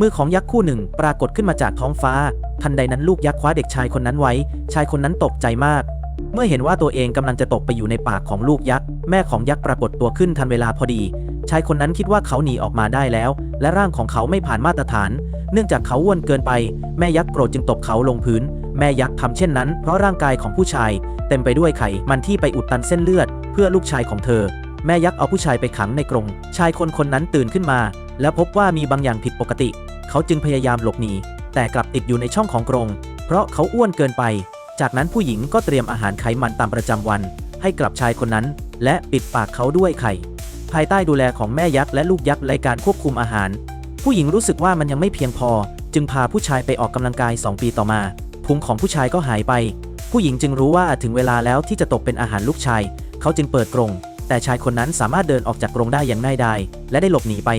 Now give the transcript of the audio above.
มือของยักษ์คู่หนึ่งปรากฏขึ้นมาจากท้องฟ้า ทันใดนั้นลูกยักษ์คว้าเด็กชายคนนั้นไว้ ชายคนนั้นตกใจมาก เมื่อเห็นว่าตัวเองกำลังจะตกไปอยู่ในปากของลูกยักษ์ แม่ของยักษ์ปรากฏตัวขึ้นทันเวลาพอดี ชายคนนั้นคิดว่าเขาหนีออกมาได้แล้ว และร่างของเขาไม่ผ่านมาตรฐาน เนื่องจากเขาอ้วนเกินไป แม่ยักษ์โกรธจึงตบเขาลงพื้น แม่ยักษ์ทำเช่นนั้น เพราะร่างกายของผู้ชาย เต็มไปด้วยไขมันที่ไปอุดตันเส้นเลือด เพื่อลูกชายของเธอ แม่ยักษ์เอาผู้ชายไปขังในกรง ชายคนคนนั้นตื่นขึ้นมา แล้วพบว่ามีบางอย่างผิดปกติ เขาจึงพยายามหลบหนีแต่กลับติดอยู่ในช่องของกรง เพราะเขาอ้วนเกินไป จากนั้นผู้หญิงก็เตรียมอาหารไขมันตามประจำวัน ให้กลับชายคนนั้น และปิดปากเขาด้วยไข่ ภายใต้ดูแลของแม่ยักษ์และลูกยักษ์ในการควบคุมอาหาร ผู้หญิงรู้สึกว่ามันยังไม่เพียงพอ จึงพาผู้ชายไปออกกำลังกาย 2 ปีต่อมาพุงของผู้ชายก็หายไป ผู้หญิงจึงรู้ว่าถึงเวลาแล้วที่จะตกเป็นอาหารลูกชาย เขาจึงเปิดกรงแต่ชายคนนั้นสามารถเดินออกจากกรงได้อย่างง่ายดายและได้หลบหนีไป